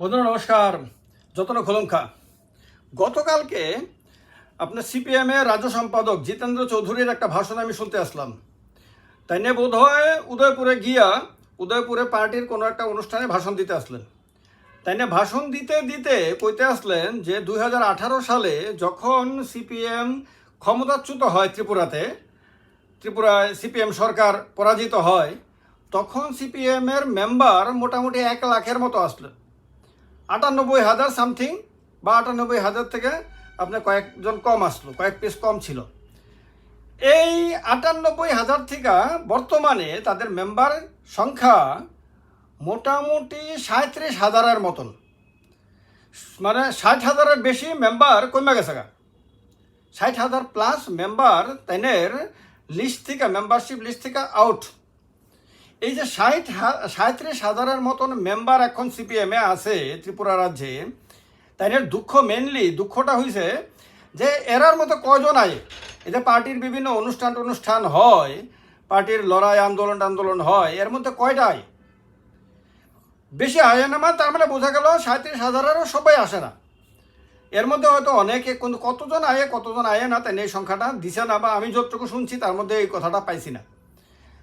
বন্ধুরা, নমস্কার। যতন খোলঙ্কা। গতকালকে আপনার সিপিএমের রাজ্য সম্পাদক জিতেন্দ্র চৌধুরীর একটা ভাষণ আমি শুনতে আসলাম। তাই নিয়ে বোধ হয় উদয়পুরে গিয়া উদয়পুরে পার্টির কোনো একটা অনুষ্ঠানে ভাষণ দিতে আসলেন। তাই নিয়ে ভাষণ দিতে দিতে কইতে আসলেন যে দু হাজার আঠারো সালে যখন সিপিএম ক্ষমতাচ্যুত হয় ত্রিপুরাতে, ত্রিপুরায় সিপিএম সরকার পরাজিত হয়, তখন সিপিএমের মেম্বার মোটামুটি এক লাখের মতো আসলেন। আটানব্বই হাজার সামথিং বা আটানব্বই হাজার থেকে আপনার কয়েকজন কম আসলো, কয়েক পিস কম ছিল। এই আটানব্বই হাজার থেকে বর্তমানে তাদের মেম্বার সংখ্যা মোটামুটি সাঁত্রিশ হাজারের মতন। মানে ষাট হাজারের বেশি মেম্বার কমে গেছে গা। ষাট হাজার প্লাস মেম্বার তাইনের লিস্ট থেকে মেম্বারশিপ লিস্ট থেকে আউট এই যে ষাট সাঁত্রিশ হাজারের মতন মেম্বার এখন সিপিএমে আছে ত্রিপুরা রাজ্যে তাইনের দুঃখ মেনলি দুঃখটা হয়েছে যে এরার মতো কজন আয়? এই যে পার্টির বিভিন্ন অনুষ্ঠান অনুষ্ঠান হয়, পার্টির লড়াই আন্দোলন আন্দোলন হয়, এর মধ্যে কয়টা আয়? বেশি আয় না মানে তার মানে বোঝা গেল সাঁত্রিশ হাজারেরও সবাই আসে না। এর মধ্যে হয়তো অনেকে কিন্তু কতজন আয়ে কতজন আয়ে না, তাই এই সংখ্যাটা, দিছে না বা আমি যতটুকু শুনছি তার মধ্যে এই কথাটা পাইছি না।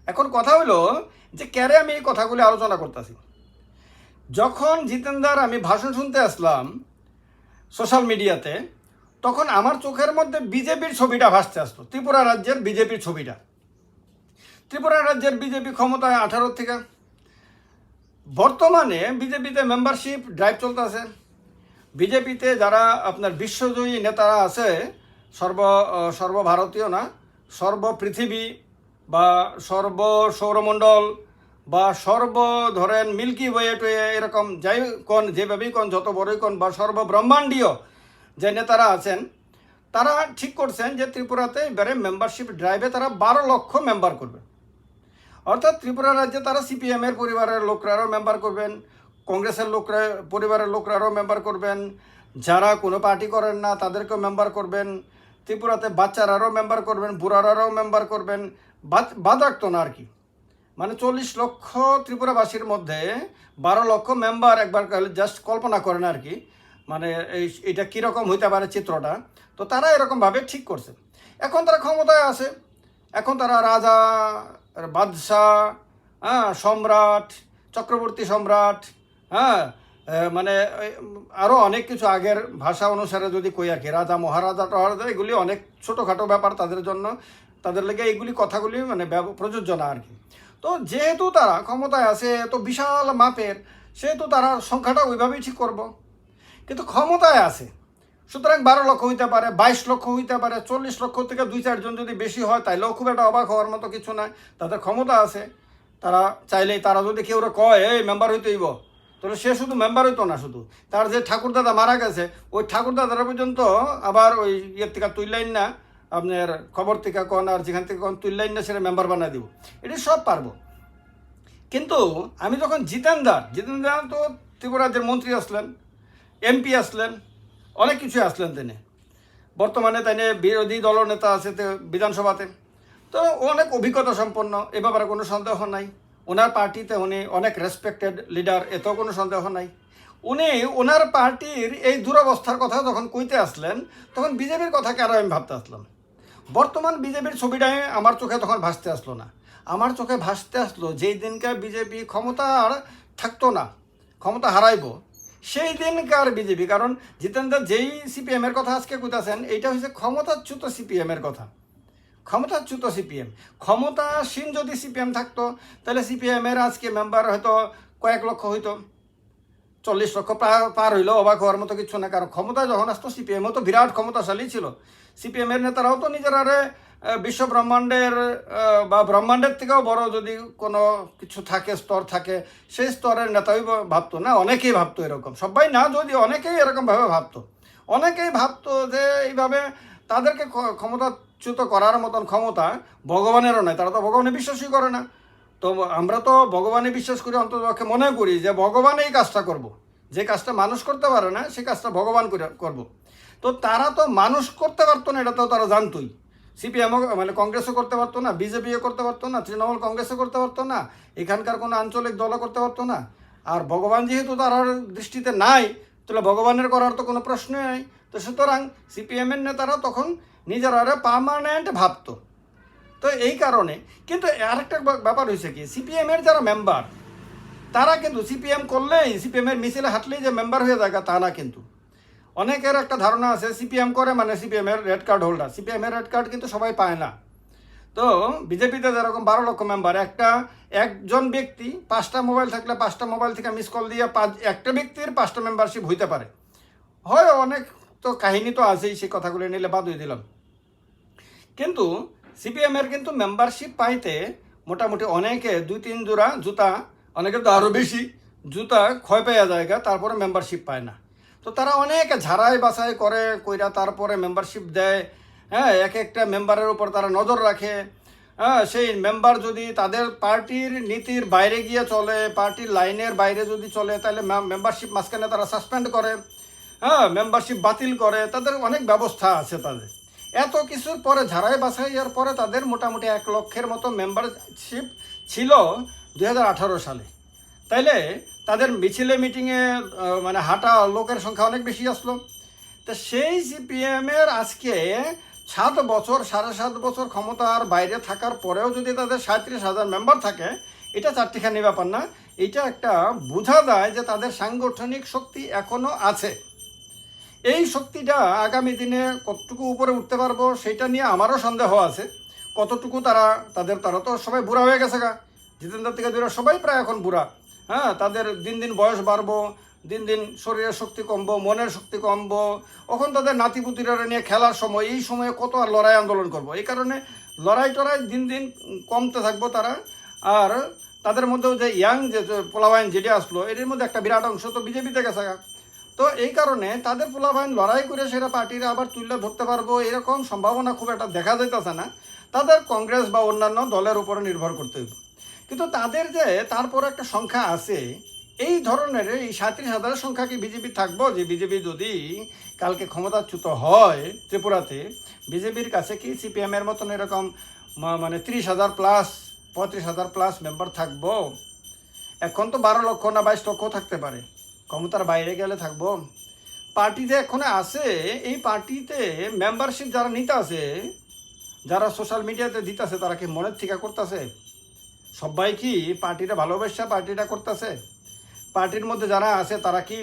এখন কথা হলো যে ক্যারে আমি এই কথাগুলি আলোচনা করতেছি? যখন জিতেন্দার আমি ভাষণ শুনতে আসলাম সোশ্যাল মিডিয়াতে তখন আমার চোখের মধ্যে বিজেপির ছবিটা ভাসতে আসতো ত্রিপুরা রাজ্যের বিজেপির ছবিটা। ত্রিপুরা রাজ্যের বিজেপি ক্ষমতায় আঠারো থেকে, বর্তমানে বিজেপিতে মেম্বারশিপ ড্রাইভ চলতেছে। বিজেপিতে যারা আপনার বিশ্বজয়ী নেতারা আছে, সর্ব, সর্বভারতীয় না সর্বপৃথিবী বা সর্ব সৌরমণ্ডল বা সর্ব ধরেন মিল্কি ওয়ে টুয়ে এরকম যাই কোন যেভাবেই কোন, যত বড়ই কোন বা সর্বব্রহ্মাণ্ডীয় যে নেতারা আছেন, তারা ঠিক করছেন যে ত্রিপুরাতে এবারে মেম্বারশিপ ড্রাইভে তারা বারো লক্ষ মেম্বার করবে। অর্থাৎ ত্রিপুরা রাজ্যে তারা সিপিএমের পরিবারের লোকরাও মেম্বার করবেন, কংগ্রেসের লোকরা, পরিবারের লোকরাও মেম্বার করবেন, যারা কোনো পার্টি করেন না তাদেরকেও মেম্বার করবেন ত্রিপুরাতে বাচ্চারাও মেম্বার করবেন, বুড়ারাও মেম্বার করবেন, বাদ না আর কি। মানে চল্লিশ লক্ষ ত্রিপুরাবাসীর মধ্যে বারো লক্ষ মেম্বার একবার জাস্ট কল্পনা করেন আর কি মানে এই এটা কীরকম হইতে পারে চিত্রটা। তো তারা এরকমভাবে ঠিক করছে। এখন তারা ক্ষমতায় আছে। এখন তারা রাজা, বাদশাহ হ্যাঁ সম্রাট, চক্রবর্তী সম্রাট হ্যাঁ মানে আরও অনেক কিছু আগের ভাষা অনুসারে যদি কই আর কি, রাজা মহারাজা টহারাজা, এগুলি অনেক ছোটোখাটো ব্যাপার তাদের জন্য, তাদের লেগে এইগুলি কথাগুলি মানে প্রযোজ্য না আর কি। তো যেহেতু তারা ক্ষমতায় আছে, এত বিশাল মাপের, সেহেতু তারা সংখ্যাটা ওইভাবেই ঠিক করব। কিন্তু ক্ষমতায় আছে, সুতরাং বারো লক্ষ হইতে পারে, বাইশ লক্ষ হইতে পারে, চল্লিশ লক্ষ থেকে দুই চারজন যদি বেশি হয় তাইলেও খুব একটা অবাক হওয়ার মতো কিছু নাই। তাদের ক্ষমতা আছে, তারা চাইলেই, তারা যদি কেউ কয়, এই, মেম্বার হইতে হইব। তাহলে সে শুধু মেম্বার হইতো না শুধু। তার যে ঠাকুরদাদা মারা গেছে, ওই ঠাকুরদাদারা পর্যন্ত আবার ওই ইয়ের থেকে তুললাইন না, আপনার খবর থেকে কন আর যেখান থেকে কন তুললাইন না, সেটা মেম্বার বানায় দিব। এটি সব পারব। কিন্তু আমি যখন জিতেন্দার জিতেন্দার তো ত্রিপুরাজ্যের মন্ত্রী আসলেন, এমপি আসলেন, অনেক কিছু আসলেন তিনি। বর্তমানে তাই বিরোধী দল নেতা আছে বিধানসভাতে। তো অনেক অভিজ্ঞতা সম্পন্ন, এ ব্যাপারে কোনো সন্দেহ নাই। ওনার পার্টিতে উনি অনেক রেসপেক্টেড লিডার এতেও কোনো সন্দেহ নাই। উনি ওনার পার্টির এই দুরবস্থার কথা যখন কইতে আসলেন, তখন বিজেপির কথা কেন আমি ভাবতে আসলাম। বর্তমান বিজেপির ছবিটাই আমার চোখে তখন ভাসতে আসলো না। আমার চোখে ভাসতে আসলো যেই দিনকার বিজেপি ক্ষমতা আর থাকতো না, ক্ষমতা হারাইবো, সেই দিনকার বিজেপি। কারণ জিতেন্দ্র, যেই সিপিএমের কথা আজকে কইতাছেন, এইটা হচ্ছে ক্ষমতাচ্যুত সিপিএমের কথা। ক্ষমতাচ্যুত সিপিএম ক্ষমতাসীন যদি সিপিএম থাকতো তাহলে সিপিএমের আজকে মেম্বার হয়তো কয়েক লক্ষ হইতো। চল্লিশ লক্ষ পার হইল অবাক হওয়ার মতো কিছু না কারণ ক্ষমতা যখন আসতো সিপিএমও তো বিরাট ক্ষমতাশালী ছিল। সিপিএমের নেতারাও তো নিজেরারে আহ, বিশ্ব ব্রহ্মাণ্ডের বা ব্রহ্মাণ্ডের থেকেও বড় যদি কোনো কিছু থাকে স্তর থাকে সেই স্তরের নেতাই ভাবতো না অনেকেই ভাবতো এরকম। সবাই না যদি অনেকেই এরকমভাবে ভাবতো। অনেকেই ভাবতো যে এইভাবে তাদেরকে ক্ষ- ক্ষমতাচ্যুত করার মতন ক্ষমতা ভগবানেরও নয় তারা তো ভগবানে বিশ্বাসই করে না তো আমরা তো ভগবানে বিশ্বাস করি অন্ততপক্ষে মনে করি যে ভগবান এই কাজটা করব। যে কাজটা মানুষ করতে পারে না সেই কাজটা ভগবান করে করব। তো তারা তো মানুষ করতে পারতো না, এটা তো তারা জানতোই সিপিএমও মানে কংগ্রেসও করতে পারতো না, বিজেপিও করতে পারতো না, তৃণমূল কংগ্রেসও করতে পারতো না, এখানকার কোনো আঞ্চলিক দলও করতে পারতো না আর ভগবান যেহেতু তার দৃষ্টিতে নাই, তাহলে ভগবানের করার তো কোনো প্রশ্নই নাই তো সুতরাং সিপিএমের নেতারা তখন নিজেরা পার্মানেন্ট ভাবতো। তো এই কারণে, কিন্তু আরেকটা ব্যাপ- ব্যাপার হয়েছে কি সিপিএমের যারা মেম্বার তারা কিন্তু সিপিএম করলেই সিপিএমের মিছিলে হাঁটলেই যে মেম্বার হয়ে যায় তা না কিন্তু। অনেকের একটা ধারণা আছে, সিপিএম করে মানে সিপিএমের রেড কার্ড হোল্ডার সিপিএমের রেড কার্ড কিন্তু সবাই পায় না। তো বিজেপিতে যেরকম বারো লক্ষ মেম্বার একটা, একজন ব্যক্তি পাঁচটা মোবাইল থাকলে পাঁচটা মোবাইল থেকে মিস কল দিয়ে পাঁচ, একটা ব্যক্তির পাঁচটা মেম্বারশিপ হইতে পারে। হয় অনেক তো কাহিনী তো আছেই, সেই কথাগুলো নিলে বাদ হয়ে দিলাম। কিন্তু সিপিএমের কিন্তু মেম্বারশিপ পাইতে মোটামুটি অনেকে দুই তিন জোড়া জুতা, অনেকে তো আরও বেশি জুতা ক্ষয় পাওয়া জায়গা, তারপরে মেম্বারশিপ পায় না। তো তারা অনেক ঝাড়াই বাছাই করে, কইরা তারপরে মেম্বারশিপ দেয়। হ্যাঁ এক একটা মেম্বারের উপর তারা নজর রাখে। হ্যাঁ সেই মেম্বার যদি তাদের পার্টির নীতির বাইরে গিয়ে চলে, পার্টির লাইনের বাইরে যদি চলে, তাহলে মেম্বারশিপ মাঝখানে তারা সাসপেন্ড করে। হ্যাঁ মেম্বারশিপ বাতিল করে, তাদের অনেক ব্যবস্থা আছে তাদের। এত কিছুর পরে, ঝাড়াই বাছাইয়ের পরে তাদের মোটামুটি এক লক্ষের মতো মেম্বারশিপ ছিল দু হাজার আঠারো সালে। তাইলে তাদের মিছিলে মিটিংয়ে মানে হাঁটা লোকের সংখ্যা অনেক বেশি আসলো। তো সেই সিপিএমের আজকে সাত বছর, সাড়ে সাত বছর ক্ষমতার বাইরে থাকার পরেও যদি তাদের সাঁত্রিশ হাজার মেম্বার থাকে, এটা চারটিখানি ব্যাপার না, এটা একটা বোঝা যায় যে তাদের সাংগঠনিক শক্তি এখনও আছে। এই শক্তিটা আগামী দিনে কতটুকু উপরে উঠতে পারব সেটা নিয়ে আমারও সন্দেহ আছে। কতটুকু তারা, তাদের, তারা তো সবাই বুড়া হয়ে গেছে গা। জিতেন্দ্র থেকে দূরে সবাই প্রায় এখন বুড়া। হ্যাঁ তাদের দিন দিন বয়স বাড়বো, দিন দিন শরীরের শক্তি কমবো, মনের শক্তি কমবো। এখন তাদের নাতিপুতিরা নিয়ে খেলার সময়, এই সময়ে কত আর লড়াই আন্দোলন করব। এই কারণে লড়াই টড়াই দিন দিন কমতে থাকব তারা। আর তাদের মধ্যেও যে ইয়াং যে পোলাবাইন যেটা আসলো এটির মধ্যে একটা বিরাট অংশ তো বিজেপিতে গেছে। তো এই কারণে তাদের পোলাবাইন লড়াই করে সেটা পার্টিরা আবার তুলে ধরতে পারব, এরকম সম্ভাবনা খুব একটা দেখা যাইতেছে না। তাদের কংগ্রেস বা অন্যান্য দলের উপরে নির্ভর করতে হইব। কিন্তু তাদের যে তারপর একটা সংখ্যা আছে, এই ধরনের এই সাঁত্রিশ হাজারের সংখ্যা কি বিজেপি থাকব? যে বিজেপি যদি কালকে ক্ষমতাচ্যুত হয় ত্রিপুরাতে, বিজেপির কাছে কি সিপিএম এর মতন এরকম মানে ত্রিশ হাজার প্লাস, পঁয়ত্রিশ হাজার প্লাস মেম্বার থাকব? এখন তো বারো লক্ষ না বাইশ লক্ষ থাকতে পারে। ক্ষমতার বাইরে গেলে থাকব। পার্টিতে এখন আছে, এই পার্টিতে মেম্বারশিপ যারা নিতে আছে, যারা সোশ্যাল মিডিয়াতে দিতেছে তারা কি মনের থেকে করতেছে? সবাই কি পার্টিটা ভালোবাসা, পার্টিটা করতেছে? পার্টির মধ্যে যারা আছে, তারা কি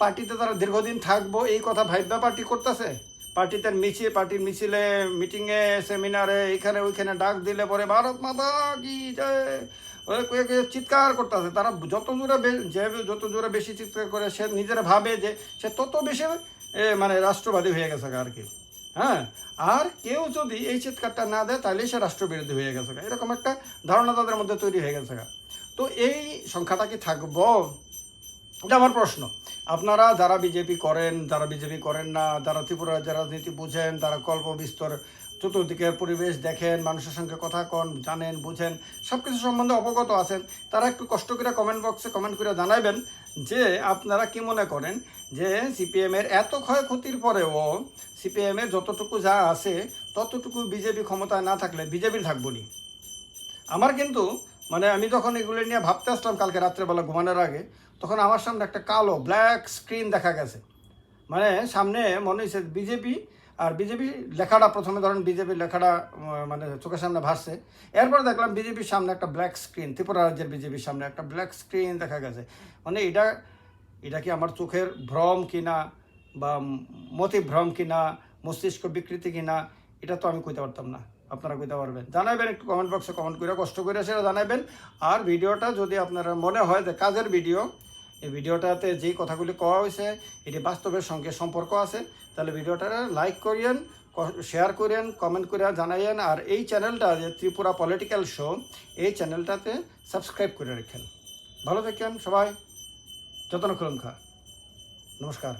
পার্টিতে তারা দীর্ঘদিন থাকব, এই কথা ভাইবা পার্টি করতেছে? পার্টিতে মিছিল পার্টির মিছিলে মিটিংয়ে সেমিনারে এখানে ওইখানে ডাক দিলে পরে ভারত মাতা কি কয়ে চিৎকার করতেছে, তারা যত জোরে যে যত জোরে বেশি চিৎকার করে, সে নিজেরা ভাবে যে সে তত বেশি মানে রাষ্ট্রবাদী হয়ে গেছে আর কি। হ্যাঁ? আর কেউ যদি এই চিৎকারটা না দেয় তাহলে সে রাষ্ট্রবিরোধী হয়ে গেছে এরকম একটা ধারণা তাদের মধ্যে তৈরি হয়ে গেছে। তো এই সংখ্যাটা কি থাকব? এটা আমার প্রশ্ন। আপনারা যারা বিজেপি করেন, যারা বিজেপি করেন না, যারা ত্রিপুরা যারা রাজনীতি বুঝেন তারা কল্প বিস্তর চতুর্দিকের পরিবেশ দেখেন, মানুষের সঙ্গে কথা কন, জানেন, বুঝেন সব কিছু সম্বন্ধে অবগত আছেন। তারা একটু কষ্ট করে কমেন্ট বক্সে কমেন্ট করে জানাবেন যে আপনারা কি মনে করেন যে সিপিএমের এত ক্ষয়ক্ষতির পরেও সিপিএমের যতটুকু যা আছে, ততটুকু বিজেপি ক্ষমতায় না থাকলে বিজেপির থাকব নি। আমার কিন্তু মানে আমি যখন এগুলো নিয়ে ভাবতে আসলাম কালকে রাত্রেবেলা ঘুমানোর আগে, তখন আমার সামনে একটা কালো ব্ল্যাক স্ক্রিন দেখা গেছে। মানে সামনে মনে হয়েছে বিজেপি আর বিজেপি লেখাটা প্রথমে ধরেন বিজেপির লেখাটা মানে চোখের সামনে ভাসছে। এরপর দেখলাম বিজেপির সামনে একটা ব্ল্যাক স্ক্রিন ত্রিপুরা রাজ্যের বিজেপির সামনে একটা ব্ল্যাক স্ক্রিন দেখা গেছে। মানে এটা এটা কি আমার চোখের ভ্রম কিনা বা মতিভ্রম কিনা, মস্তিষ্ক বিকৃতি কিনা, এটা তো আমি কইতে পারতাম না। আপনারা কইতে পারবেন। জানাবেন একটু কমেন্ট বক্সে কমেন্ট করে কষ্ট করে সেটা জানাবেন আর ভিডিওটা যদি আপনারা মনে হয় যে কাজের ভিডিও এই ভিডিওটাতে যে কথাগুলি কওয়া হয়েছে এটি বাস্তবের সঙ্গে সম্পর্ক আছে। তাহলে ভিডিওটা লাইক করিয়েন শেয়ার করেন কমেন্ট করে জানাইয়েন, আর এই চ্যানেলটা যে ত্রিপুরা পলিটিক্যাল শো, এই চ্যানেলটাতে সাবস্ক্রাইব করে রাখেন। ভালো থাকেন সবাই। যত্ন খা। নমস্কার।